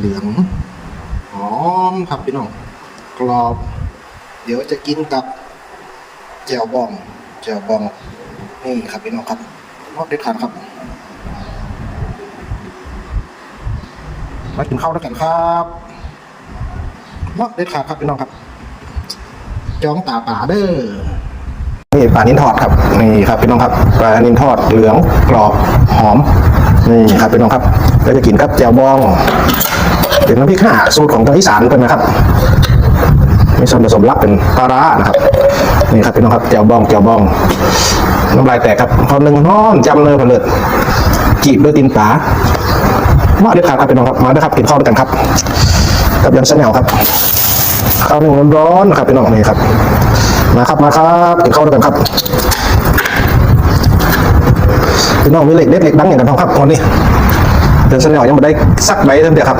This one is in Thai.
เหลืองหอมครับพี่น้องกรอบ เดี๋ยวจะกินกับแจ่วบองแจ่วบองนี่ครับพี่น้องครับรอดเด็ดขาดครับมากินข้าวด้วยกันครับรอดเด็ดขาดครับพี่น้องครับจ้องตาป่าเด้อนี่ปลานินทอดครับนี่ครับพี่น้องครับปลานินทอดเหลืองกรอบหอม นี่ครับพี่น้องครับแล้วจะกินกับแจ่วบอง เป็นน้ำพริกห่าสูตรของทางอีสานเป็นนะครับมีส่วนผสมลับเป็นปลาร้านะครับนี่ครับพี่น้องครับแจ่วบองแจ่วบองน้ำลายแตกครับพอหนึ่งน้อนจำเลยพอเลิศจีบด้วยตีนปลามาเด็ดขาดครับพี่น้องครับมาเด้อครับกินข้าวด้วยกันครับกับยำเส้นเหนียวครับข้าวหนึ่งร้อนๆนะครับพี่น้องนี่ครับมาครับมาครับกินข้าวด้วยกันครับ พี่น้องมีเหล็กเล็กเหล็กดังอย่างกันทองครับตอนนี้เดินเส้นเหนียวยังไม่ได้สักใบเท่าเดียวครับ